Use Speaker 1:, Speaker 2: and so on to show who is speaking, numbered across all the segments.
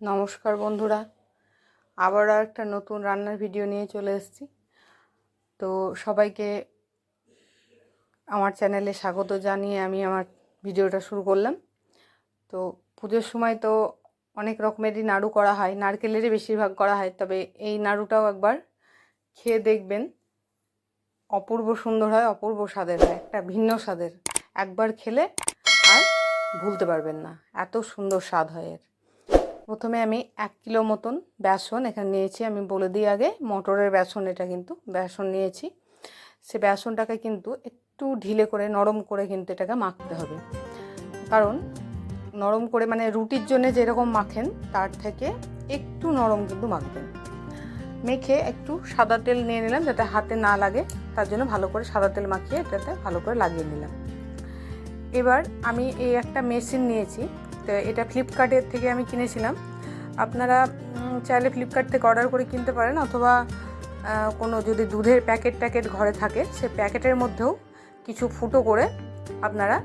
Speaker 1: নমস্কার বন্ধুরা। আবারও একটা নতুন রান্নার ভিডিও নিয়ে চলে এসেছি। তো সবাইকে আমার চ্যানেলে স্বাগত জানিয়ে আমি আমার ভিডিওটা শুরু করলাম। তো পুজোর সময় তো অনেক রকমেরই নাড়ু করা হয়, নারকেলেরই বেশিরভাগ করা হয়। তবে এই নাড়ুটাও একবার খেয়ে দেখবেন। অপূর্ব সুন্দর হয়, অপূর্ব স্বাদের হয়, একটা ভিন্ন স্বাদের। একবার খেলে আর ভুলতে পারবেন না। এত সুন্দর স্বাদ হয় এর। প্রথমে আমি এক কিলো মতন বেসন এখানে নিয়েছি। আমি বলে দিই আগে, মটরের বেসন এটা কিন্তু, বেসন নিয়েছি। সে বেসনটাকে কিন্তু একটু ঢিলে করে, নরম করে কিন্তু এটাকে মাখতে হবে। কারণ নরম করে মানে রুটির জন্য যেরকম মাখেন, তার থেকে একটু নরম কিন্তু মাখবেন। মেখে একটু সাদা তেল নিয়ে নিলাম যাতে হাতে না লাগে, তার জন্য ভালো করে সাদা তেল মাখিয়ে এটাতে ভালো করে লাগিয়ে নিলাম। এবার আমি এই একটা মেশিন নিয়েছি তো এটা ফ্লিপকার্টের থেকে আমি কিনেছিলাম। আপনারা চাইলে ফ্লিপকার্ট থেকে অর্ডার করে কিনতে পারেন অথবা কোনো যদি দুধের প্যাকেট ট্যাকেট ঘরে থাকে, সে প্যাকেটের মধ্যেও কিছু ফুটো করে আপনারা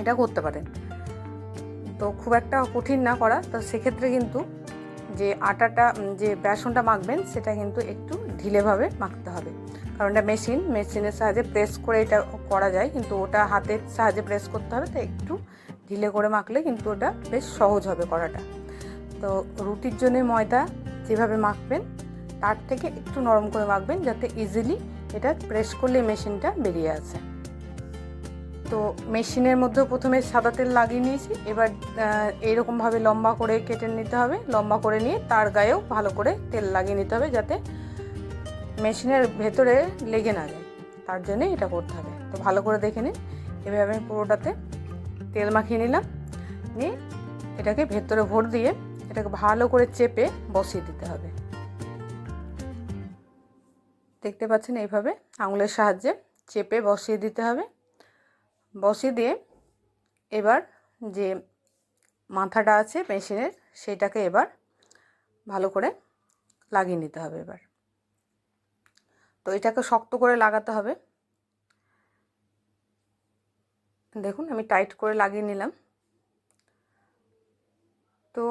Speaker 1: এটা করতে পারেন। তো খুব একটা কঠিন না করা, তো সেক্ষেত্রে কিন্তু যে আটাটা যে বেসনটা মাখবেন, সেটা কিন্তু একটু ঢিলেভাবে মাখতে হবে। কারণ এটা মেশিন, মেশিনের সাহায্যে প্রেস করে এটা করা যায়, কিন্তু ওটা হাতের সাহায্যে প্রেস করতে হবে তো একটু ঢিলে করে মাখলে কিন্তু ওটা বেশ সহজ হবে করাটা। তো রুটির জন্য ময়দা যেভাবে মাখবেন, তার থেকে একটু নরম করে মাখবেন যাতে ইজিলি এটা প্রেস করলে মেশিনটা বেরিয়ে আসে। তো মেশিনের মধ্যেও প্রথমে সাদা তেল লাগিয়ে নিয়েছি, এবার এইরকমভাবে লম্বা করে কেটে নিতে হবে, লম্বা করে নিয়ে তার গায়েও ভালো করে তেল লাগিয়ে নিতে হবে যাতে মেশিনের ভেতরে লেগে না যায়, তার জন্যে এটা করতে হবে। তো ভালো করে দেখে নিন, এভাবে আমি পুরোটাতে তেল মাখিয়ে নিলাম। নিয়ে এটাকে ভেতরে ভর দিয়ে এটাকে ভালো করে চেপে বসিয়ে দিতে হবে। দেখতে পাচ্ছেন এইভাবে আঙুলের সাহায্যে চেপে বসিয়ে দিতে হবে। বসিয়ে দিয়ে এবার যে মাথাটা আছে মেশিনের সেটাকে এবার ভালো করে লাগিয়ে নিতে হবে এবার। তো এটাকে শক্ত করে লাগাতে হবে। দেখুন, আমি টাইট করে লাগিয়ে নিলাম। তো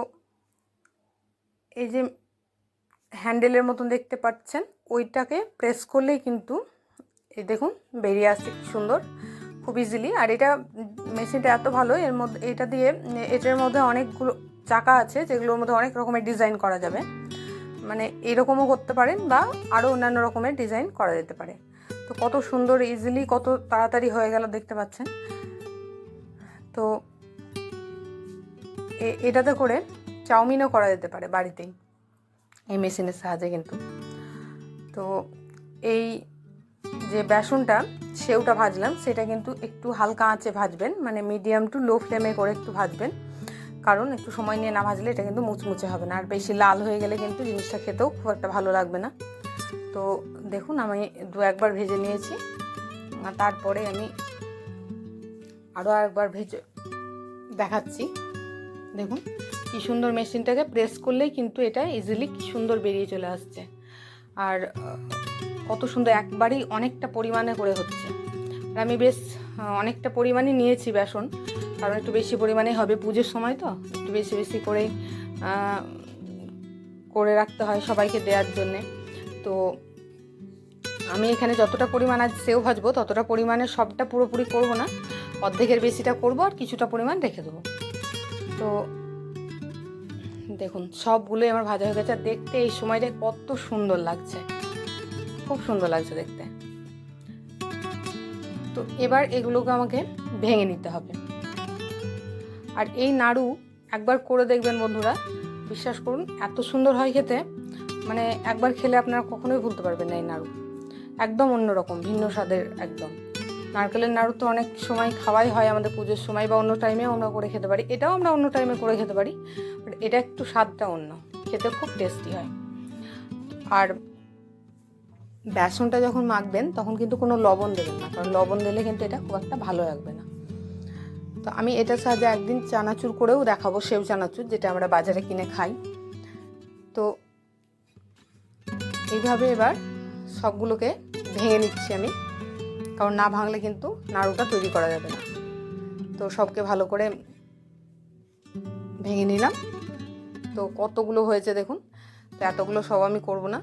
Speaker 1: এই যে হ্যান্ডেলের মতন দেখতে পাচ্ছেন, ওইটাকে প্রেস করলেই কিন্তু এই দেখুন বেরিয়ে আসছে কি সুন্দর, খুব ইজিলি আর এটা মেশিনটা এত ভালো, এর মধ্যে, এটা দিয়ে এটার মধ্যে অনেকগুলো চাকা আছে, যেগুলোর মধ্যে অনেক রকমের ডিজাইন করা যাবে। মানে এরকমও করতে পারেন বা আরও অন্যান্য রকমের ডিজাইন করা যেতে পারে। তো কত সুন্দর ইজিলি কত তাড়াতাড়ি হয়ে গেল দেখতে পাচ্ছেন। তো এটাতে করে চাউমিনও করা যেতে পারে বাড়িতেই। এই মেশিনের সাহায্যে কিন্তু। তো এই যে বেসনটা সেওটা ভাজলাম, সেটা কিন্তু একটু হালকা আঁচে ভাজবেন মানে মিডিয়াম টু লো ফ্লেমে করে একটু ভাজবেন। কারণ একটু সময় নিয়ে না ভাজলে এটা কিন্তু মুচমুচে হবে না। আর বেশি লাল হয়ে গেলে কিন্তু জিনিসটা খেতেও খুব একটা ভালো লাগবে না। তো দেখুন, আমি দু একবার ভেজে নিয়েছি। তারপরে আমি আরও একবার ভেজে দেখাচ্ছি। দেখুন, কি সুন্দর মেশিনটাকে প্রেস করলেই কিন্তু এটা ইজিলি কি সুন্দর বেরিয়ে চলে আসছে। আর কত সুন্দর একবারই অনেকটা পরিমাণে করে হচ্ছে। আর আমি বেশ অনেকটা পরিমাণে নিয়েছি বেসন, কারণ একটু বেশি পরিমাণে হবে পুজোর সময় তো, একটু বেশি বেশি করেই করে রাখতে হয় সবাইকে দেওয়ার জন্যে। তো আমি এখানে যতটা পরিমাণ আজ সেও ভাজবো, ততটা পরিমাণে সবটা পুরোপুরি করব না। অর্ধেকের বেশিটা করব আর কিছুটা পরিমাণ রেখে দেবো। তো দেখুন, সবগুলোই আমার ভাজা হয়ে গেছে। আর দেখতে এই সময়টা কত সুন্দর লাগছে। খুব সুন্দর লাগছে দেখতে। তো এবার এগুলোকে আমাকে ভেঙে নিতে হবে। আর এই নাড়ু একবার করে দেখবেন বন্ধুরা। বিশ্বাস করুন, এত সুন্দর হয় খেতে। মানে একবার খেলে আপনারা কখনোই ভুলতে পারবেন না এই নাড়ু। একদম অন্যরকম, ভিন্ন স্বাদের একদম। নারকেলের নাড়ু তো অনেক সময় খাওয়াই হয় আমাদের পুজোর সময় বা অন্য টাইমেও আমরা করে খেতে পারি। এটাও আমরা অন্য টাইমে করে খেতে পারি বাট এটা একটু স্বাদটা অন্য। খেতে খুব টেস্টি হয়। আর বেসনটা যখন মাখবেন, তখন কিন্তু কোনো লবণ দেবেন না, কারণ লবণ দিলে কিন্তু এটা খুব একটা ভালো লাগবে না। তো আমি এটার সাহায্যে একদিন চানাচুর করেও দেখাবো, সেও চানাচুর, যেটা আমরা বাজারে কিনে খাই। তো এইভাবে এবার সবগুলোকে ভেঙে নিচ্ছি আমি। কারণ না ভাঙলে কিন্তু নাড়ুটা তৈরি করা যাবে না। তো সবকে ভালো করে ভেঙে নিলাম। তো কতগুলো হয়েছে দেখুন, তো এতগুলো সব আমি করব না।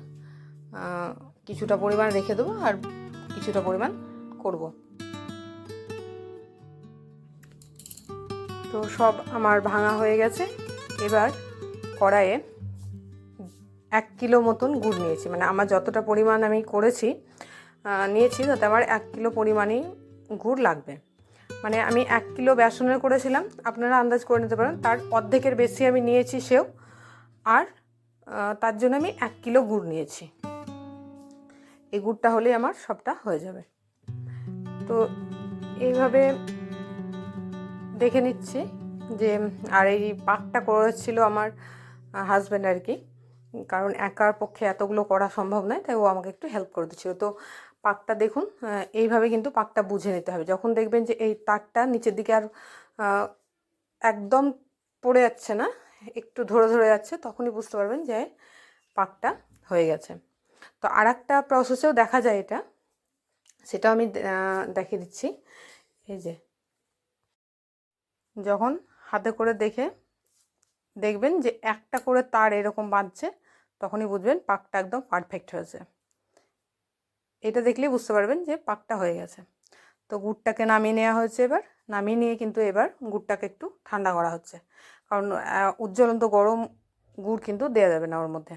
Speaker 1: কিছুটা পরিমাণ রেখে দেবো আর কিছুটা পরিমাণ করব। তো সব আমার ভাঙা হয়ে গেছে। এবার কড়াইয়ে এক কিলো মতন গুড় নিয়েছি। মানে আমার যতটা পরিমাণ আমি করেছি নিয়েছি, তাতে আমার এক কিলো পরিমাণই গুড় লাগবে। মানে আমি এক কিলো বেসনের করেছিলাম, আপনারা আন্দাজ করে নিতে পারেন, তার অর্ধেকের বেশি আমি নিয়েছি সেও, আর তার জন্য আমি এক কিলো গুড় নিয়েছি। এই গুড়টা হলেই আমার সবটা হয়ে যাবে। তো এইভাবে দেখে নিচ্ছি যে, আর এই পাকটা করেছিল আমার হাজব্যান্ড আর কি, কারণ একার পক্ষে এতগুলো করা সম্ভব নয়, তাই ও আমাকে একটু হেল্প করে দিচ্ছিল। তো পাকটা দেখুন এইভাবে কিন্তু পাকটা বুঝে নিতে হবে। যখন দেখবেন যে এই তারটা নিচের দিকে আর একদম পড়ে যাচ্ছে না, একটু ধরে ধরে যাচ্ছে, তখনই বুঝতে পারবেন যে পাকটা হয়ে গেছে। তো আর একটা প্রসেসেও দেখা যায় এটা। সেটাও আমি দেখিয়ে দিচ্ছি। এই যে। যখন হাতে করে দেখে দেখবেন যে একটা করে তার এরকম বাঁধছে, তখনই বুঝবেন পাকটা একদম পারফেক্ট হয়েছে। এটা দেখলেই বুঝতে পারবেন যে পাকটা হয়ে গেছে। তো গুড়টাকে নামিয়ে নেওয়া হয়েছে এবার। নামিয়ে নিয়ে কিন্তু এবার গুড়টাকে একটু ঠান্ডা করা হচ্ছে। কারণ উজ্জ্বলন্ত গরম গুড় কিন্তু দেওয়া যাবে না ওর মধ্যে।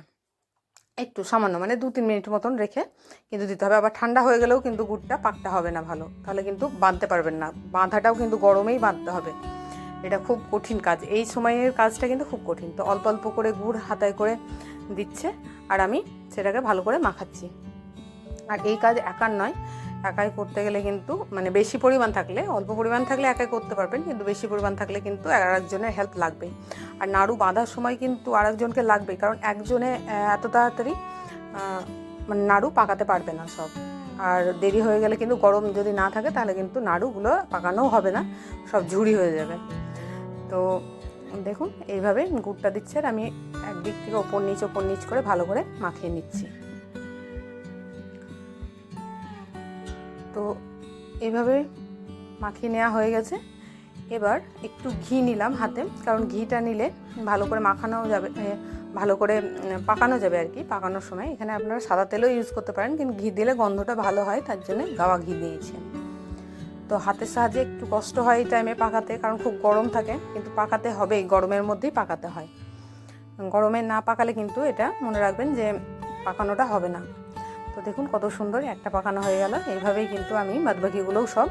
Speaker 1: একটু সামান্য মানে দু তিন মিনিট মতন রেখে কিন্তু দিতে হবে। আবার ঠান্ডা হয়ে গেলেও কিন্তু গুড়টা পাকটা হবে না ভালো। তাহলে কিন্তু বাঁধতে পারবেন না। বাঁধাটাও কিন্তু গরমেই বাঁধতে হবে। এটা খুব কঠিন কাজ। এই সময়ের কাজটা কিন্তু খুব কঠিন। তো অল্প অল্প করে গুড় হাতায় করে দিচ্ছে। আর আমি সেটাকে ভালো করে মাখাচ্ছি। আর এই কাজ একার নয়। একাই করতে গেলে কিন্তু মানে বেশি পরিমাণ থাকলে, অল্প পরিমাণ থাকলে একাই করতে পারবেন, কিন্তু বেশি পরিমাণ থাকলে কিন্তু আর একজনের হেল্প লাগবে। আর নাড়ু বাঁধার সময় কিন্তু আরেকজনকে লাগবেই, কারণ একজনে এত তাড়াতাড়ি মানে নাড়ু পাকাতে পারবে না সব। আর দেরি হয়ে গেলে কিন্তু গরম যদি না থাকে, তাহলে কিন্তু নাড়ুগুলো পাকানোও হবে না, সব ঝুড়ি হয়ে যাবে। তো দেখুন, এইভাবে গুড়টা দিচ্ছে আর আমি একদিক থেকে ওপর নিচ ওপর নিচ করে ভালো করে মাখিয়ে নিচ্ছি। তো এইভাবে মাখিয়ে নেওয়া হয়ে গেছে। এবার একটু ঘি নিলাম হাতে, কারণ ঘিটা নিলে ভালো করে মাখানো যাবে ভালো করে পাকানো যাবে আর কি, পাকানোর সময়। এখানে আপনারা সাদা তেলও ইউজ করতে পারেন, কিন্তু ঘি দিলে গন্ধটা ভালো হয়, তার জন্য গাওয়া ঘি দিয়েছি। তো হাতের সাহায্যে একটু কষ্ট হয় এই টাইমে পাকাতে, কারণ খুব গরম থাকে, কিন্তু পাকাতে হবেই, গরমের মধ্যেই পাকাতে হয়। গরমে না পাকালে কিন্তু এটা মনে রাখবেন যে পাকানোটা হবে না। তো দেখুন কত সুন্দর একটা পাকানো হয়ে গেল। এইভাবেই কিন্তু আমি বাদবাকিগুলোও সব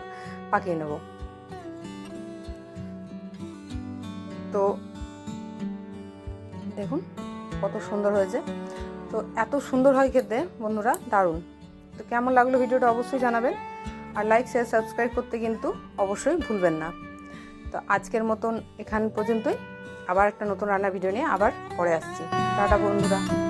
Speaker 1: পাকিয়ে নেব। তো দেখুন কত সুন্দর হয়েছে। তো এত সুন্দর হয় খেতে, বন্ধুরা, দারুণ। তো কেমন লাগল ভিডিওটা অবশ্যই জানাবেন। আর লাইক, শেয়ার, সাবস্ক্রাইব করতে কিন্তু অবশ্যই ভুলবেন না। তো আজকের মতন এখান পর্যন্তই। আবার একটা নতুন রান্না ভিডিও নিয়ে আবার পরে আসছি। টাটা, বন্ধুরা।